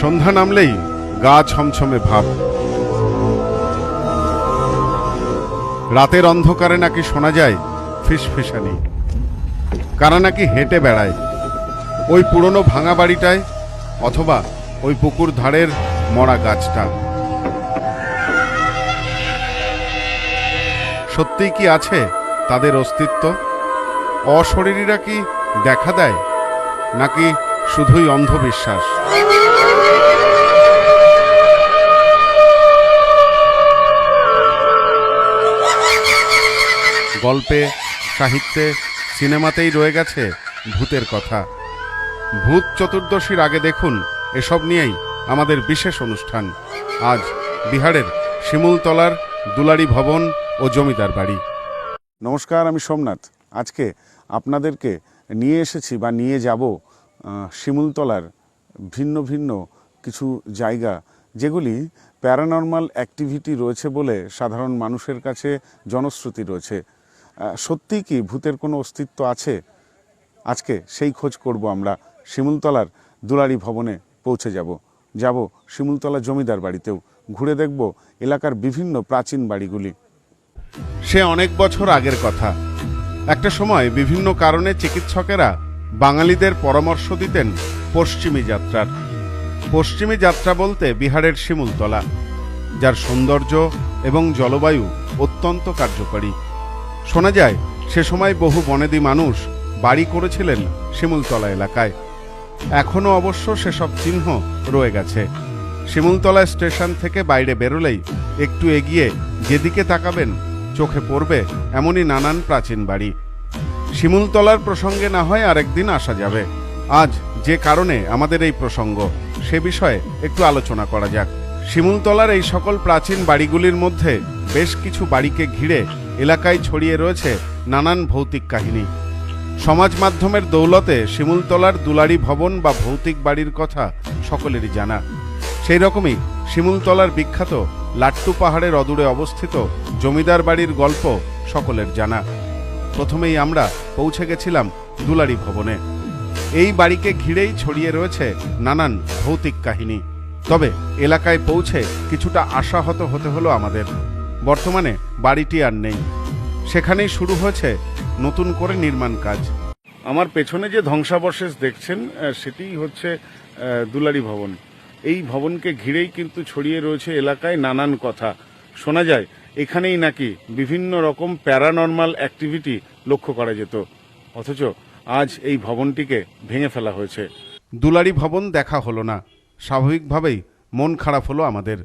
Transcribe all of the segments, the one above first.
সন্ধ্যা নামলেই গা ছমছমে ভাব। রাতের অন্ধকারে নাকি শোনা যায় ফিসফিসানি। কারা নাকি হেঁটে বেড়ায়। ওই পুরনো ভাঙা বাড়িটায় অথবা ওই পুকুর ধারের মরা গাছটা। সত্যিই কি আছে তাদের অস্তিত্ব? অশরীরীরা কি দেখা দেয়? নাকি শুধুই অন্ধবিশ্বাস? গল্পে, সাহিত্যে, সিনেমাতেই রয়ে গেছে ভূতের কথা। ভূত চতুর্দশীর আগে দেখুন, এসব নিয়েই আমাদের বিশেষ অনুষ্ঠান। আজ বিহারের শিমুলতলার দুলারি ভবন ও জমিদার বাড়ি। নমস্কার, আমি সোমনাথ। আজকে আপনাদেরকে নিয়ে এসেছি বা নিয়ে যাব শিমুলতলার ভিন্ন ভিন্ন কিছু জায়গা, যেগুলি প্যারানর্মাল অ্যাক্টিভিটি রয়েছে বলে সাধারণ মানুষের কাছে জনশ্রুতি রয়েছে। আহ, সত্যিই কি ভূতের কোনো অস্তিত্ব আছে? আজকে সেই খোঁজ করব আমরা। শিমুলতলার দুলারি ভবনে পৌঁছে যাব। যাব শিমুলতলা জমিদার বাড়িতেও। ঘুরে দেখব এলাকার বিভিন্ন প্রাচীন বাড়িগুলি। সে অনেক বছর আগের কথা। একটা সময় বিভিন্ন কারণে চিকিৎসকেরা বাঙালিদের পরামর্শ দিতেন পশ্চিমী যাত্রার। পশ্চিমী যাত্রা বলতে বিহারের শিমুলতলা যার সৌন্দর্য এবং জলবায়ু অত্যন্ত কার্যকরী। শোনা যায়, সে সময় বহু বনেদি মানুষ বাড়ি করেছিলেন শিমুলতলা এলাকায়। এখনও অবশ্য সেসব চিহ্ন রয়ে গেছে। শিমুলতলা স্টেশন থেকে বাইরে বেরোলেই একটু এগিয়ে যেদিকে তাকাবেন, চোখে পড়বে এমনই নানান প্রাচীন বাড়ি। শিমুলতলার প্রসঙ্গে না হয় আরেকদিন আসা যাবে। আজ যে কারণে আমাদের এই প্রসঙ্গ, সে বিষয়ে একটু আলোচনা করা যাক। শিমুলতলার এই সকল প্রাচীন বাড়িগুলির মধ্যে বেশ কিছু বাড়িকে ঘিরে এলাকায় ছড়িয়ে রয়েছে নানান ভৌতিক কাহিনী। সমাজ মাধ্যমের দৌলতে শিমুলতলার দুলারি ভবন বা ভৌতিক বাড়ির কথা সকলেরই জানা। সেই রকমই শিমুলতলার বিখ্যাত লাট্টু পাহাড়ের অদূরে অবস্থিত জমিদার বাড়ির গল্প সকলের জানা। প্রথমেই আমরা পৌঁছে গেছিলাম দুলারি ভবনে। এই বাড়িকে ঘিরেই ছড়িয়ে রয়েছে নানান ভৌতিক কাহিনী। তবে এলাকায় পৌঁছে কিছুটা আশাহত হতে হলো আমাদের। বর্তমানে বাড়িটি আর নেই। সেখানেই শুরু হয়েছে নতুন করে নির্মাণ কাজ। আমার পেছনে যে ধ্বংসাবশেষ দেখছেন সেটিই হচ্ছে দুলারি ভবন। এই ভবনকে ঘিরেই কিন্তু ছড়িয়ে রয়েছে এলাকায় নানান কথা। শোনা যায় এখানেই নাকি বিভিন্ন রকম প্যারানর্মাল অ্যাক্টিভিটি লক্ষ্য করা যেত। অথচ আজ এই ভবনটিকে ভেঙে ফেলা হয়েছে। দুলারি ভবন দেখা হলো না। স্বাভাবিকভাবেই মন খারাপ হলো আমাদের।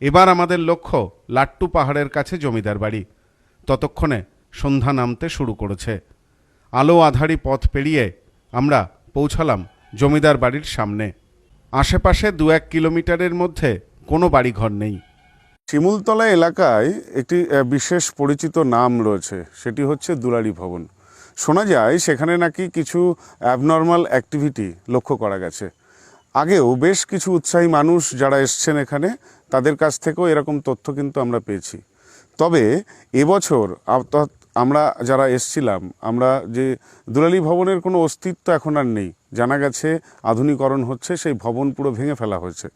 এবার আমাদের লক্ষ্য লাট্টু পাহাড়ের কাছে জমিদার বাড়ি। ততক্ষণে সন্ধ্যা নামতে শুরু করেছে। আলো আধারি পথ পেরিয়ে আমরা পৌঁছালাম জমিদার বাড়ির সামনে। আশেপাশে দু এক কিলোমিটারের মধ্যে কোনো বাড়িঘর নেই। শিমুলতলা এলাকায় একটি বিশেষ পরিচিত নাম রয়েছে। সেটি হচ্ছে দুলারি ভবন। শোনা যায় সেখানে নাকি কিছু অ্যাবনর্মাল অ্যাক্টিভিটি লক্ষ্য করা গেছে। আগেও বেশ কিছু উৎসাহী মানুষ যারা এসছেন এখানে তাদের কাছ থেকেও এরকম তথ্য কিন্তু আমরা পেয়েছি। তবে এবছর আমরা যারা এসছিলাম, আমরা যে দুলালি ভবনের কোনো অস্তিত্ব এখন আর নেই। জানা গেছে আধুনিকরণ হচ্ছে, সেই ভবন পুরো ভেঙে ফেলা হয়েছে।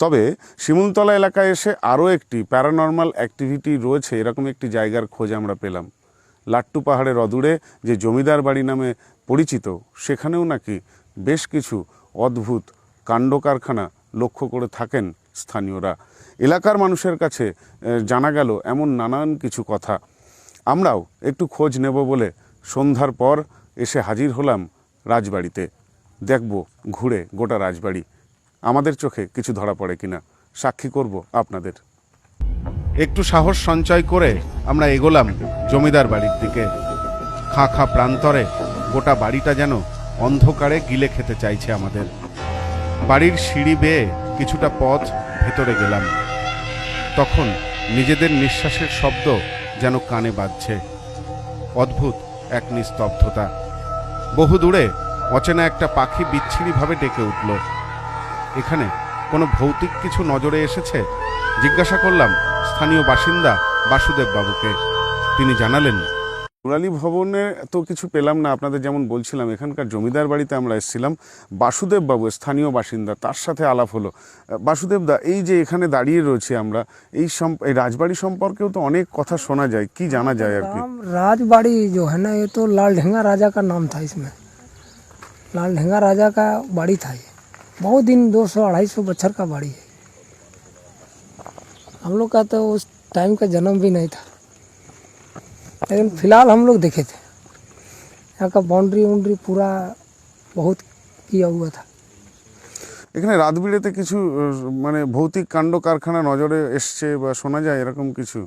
তবে শিমুলতলা এলাকায় এসে আরও একটি প্যারানর্মাল অ্যাক্টিভিটি রয়েছে, এরকম একটি জায়গার খোঁজ আমরা পেলাম। লাট্টু পাহাড়ের অদূরে যে জমিদার বাড়ি নামে পরিচিত, সেখানেও নাকি বেশ কিছু অদ্ভুত কাণ্ড কারখানা লক্ষ্য করে থাকেন স্থানীয়রা। এলাকার মানুষের কাছে জানা গেল এমন নানান কিছু কথা। আমরাও একটু খোঁজ নেব বলে সন্ধ্যার পর এসে হাজির হলাম রাজবাড়িতে। দেখব ঘুরে গোটা রাজবাড়ি। আমাদের চোখে কিছু ধরা পড়ে কিনা। সাক্ষী করব আপনাদের। একটু সাহস সঞ্চয় করে আমরা এগোলাম জমিদার বাড়ির দিকে। খাঁ খাঁ প্রান্তরে গোটা বাড়িটা যেন অন্ধকারে গিলে খেতে চাইছে আমাদের। বাড়ির সিঁড়ি বেয়ে কিছুটা পথ ভেতরে গেলাম। তখন নিজেদের নিঃশ্বাসের শব্দ যেন কানে বাজছে। অদ্ভুত এক নিস্তব্ধতা। বহু দূরে অচেনা একটা পাখি বিচ্ছিরিভাবে ডেকে উঠল। এখানে কোনো ভৌতিক কিছু নজরে এসেছে? জিজ্ঞাসা করলাম স্থানীয় বাসিন্দা বাসুদেব বাবুকে তিনি জানালেন মুরালি ভবনে তো কিছু পেলাম না আপনাদের যেমন বলছিলাম এখানকার জমিদার বাড়িতে আমরা এসেছিলাম বাসুদেব বাবু স্থানীয় বাসিন্দা তার সাথে আলাপ হলো বাসুদেব দা এই যে এখানে দাঁড়িয়ে রয়েছি আমরা এই সম- এই রাজবাড়ি সম্পর্কেও তো অনেক কথা শোনা যায় কি জানা যায় আর কি राम राजबाड़ी जो है ना ये तो लाल ढेंगा राजा का नाम था इसमें लाल ढेंगा राजा का बाड़ी था ये बहुत दिन दो सौ अढ़ाई सौ बच्चर का बाड़ी है हम लोग का तो उस टाइम का जन्म भी नहीं था लेकिन फिलहाल हम लोग देखे थे यहाँ का बाउंड्री वाउंड्री पूरा बहुत किया हुआ था এখানে রাতবিড়েতে কিছু আহ, মানে ভৌতিক কাণ্ড কারখানা নজরে এসছে বা শোনা যায় এরকম কিছু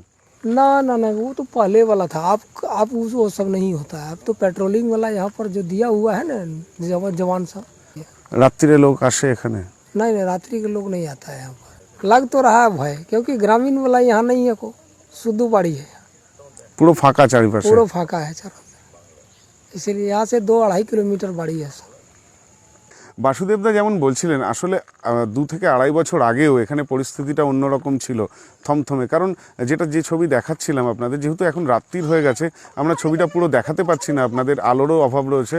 ना ना ना वो तो पहले वाला था अब अब उस वो सब नहीं होता है अब तो पेट्रोलिंग वाला यहाँ पर जो दिया हुआ है ना जवान जवान सब রাত্রিরে লোক আসে এখানে नहीं नहीं रात्रि के लोग नहीं आता है यहाँ पर लग तो रहा है भय क्योंकि ग्रामीण वाला यहाँ नहीं है को शुद्ध बाड़ी है পুরো ফাঁকা চারিপাশে पूरा फाका है चारों तरफ। इसीलिए यहाँ से दो अढ़ाई किलोमीटर बाड़ी है सब বাসুদেবদা যেমন বলছিলেন আসলে আহ, দু থেকে আড়াই বছর আগেও এখানে পরিস্থিতিটা অন্যরকম ছিল থমথমে কারণ যেটা যে ছবি দেখাচ্ছিলাম আপনাদের যেহেতু এখন রাত্রির হয়ে গেছে আমরা ছবিটা পুরো দেখাতে পারছি না আপনাদের আলোরও অভাব রয়েছে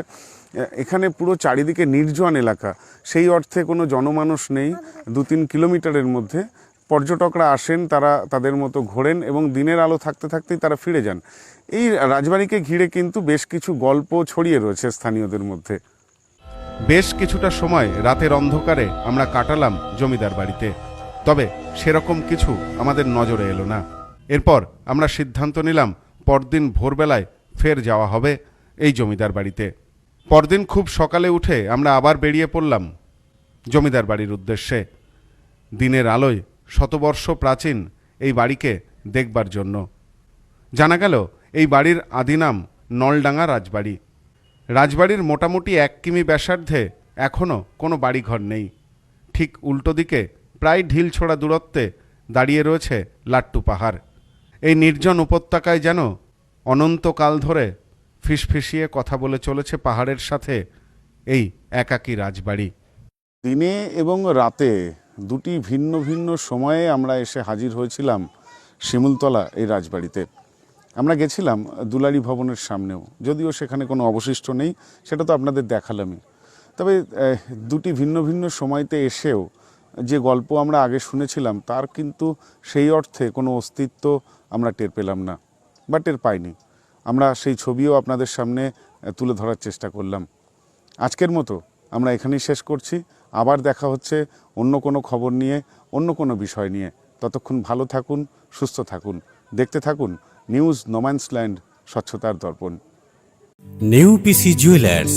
এ- এখানে পুরো চারিদিকে নির্জন এলাকা সেই অর্থে কোনো জনমানুষ নেই দু তিন কিলোমিটারের মধ্যে পর্যটকরা আসেন, তারা তাদের মতো ঘোরেন এবং দিনের আলো থাকতে থাকতেই তারা ফিরে যান। এই রাজবাড়িকে ঘিরে কিন্তু বেশ কিছু গল্প ছড়িয়ে রয়েছে স্থানীয়দের মধ্যে। বেশ কিছুটা সময় রাতের অন্ধকারে আমরা কাটালাম জমিদার বাড়িতে। তবে সেরকম কিছু আমাদের নজরে এলো না। এরপর আমরা সিদ্ধান্ত নিলাম, পরদিন ভোরবেলায় ফের যাওয়া হবে এই জমিদার বাড়িতে। পরদিন খুব সকালে উঠে আমরা আবার বেরিয়ে পড়লাম জমিদার বাড়ির উদ্দেশ্যে। দিনের আলোয় শতবর্ষ প্রাচীন এই বাড়িকে দেখবার জন্য। জানা গেল, এই বাড়ির আদিনাম নলডাঙ্গা রাজবাড়ি। রাজবাড়ির মোটামুটি এক কিমি ব্যাসার্ধে এখনও কোনো বাড়িঘর নেই। ঠিক উল্টো দিকে প্রায় ঢিল ছোড়া দূরত্বে দাঁড়িয়ে রয়েছে লাট্টু পাহাড়। এই নির্জন উপত্যকায় যেন অনন্তকাল ধরে ফিসফিসিয়ে কথা বলে চলেছে পাহাড়ের সাথে এই একাকী রাজবাড়ি। দিনে এবং রাতে দুটি ভিন্ন ভিন্ন সময়ে আমরা এসে হাজির হয়েছিলাম শিমুলতলা এই রাজবাড়িতে। আমরা গেছিলাম দুলারি ভবনের সামনেও, যদিও সেখানে কোনো অবশিষ্ট নেই, সেটা তো আপনাদের দেখালামই। তবে দুটি ভিন্ন ভিন্ন সময়তে এসেও যে গল্প আমরা আগে শুনেছিলাম, তার কিন্তু সেই অর্থে কোনো অস্তিত্ব আমরা টের পেলাম না, বা টের পাইনি। আমরা সেই ছবিও আপনাদের সামনে তুলে ধরার চেষ্টা করলাম। আজকের মতো আমরা এখানেই শেষ করছি। আবার দেখা হচ্ছে অন্য কোনো খবর নিয়ে অন্য কোনো বিষয় নিয়ে। ততক্ষণ ভালো থাকুন সুস্থ থাকুন দেখতে থাকুন নিউজ নোম্যান্সল্যান্ড স্বচ্ছতার দর্পণ। নিউ পিসি জুয়েলার্স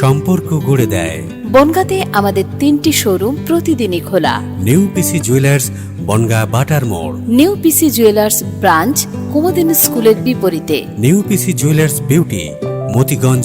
সম্পর্ক গড়ে দেয়। বনগাঁতে আমাদের তিনটি শোরুম প্রতিদিনই খোলা। নিউ পিসি জুয়েলার্স বনগা বাটার মোড়। নিউ পিসি জুয়েলার্স ব্রাঞ্চ কুমদিন স্কুলের বিপরীতে। New PC jewellers beauty Motiganj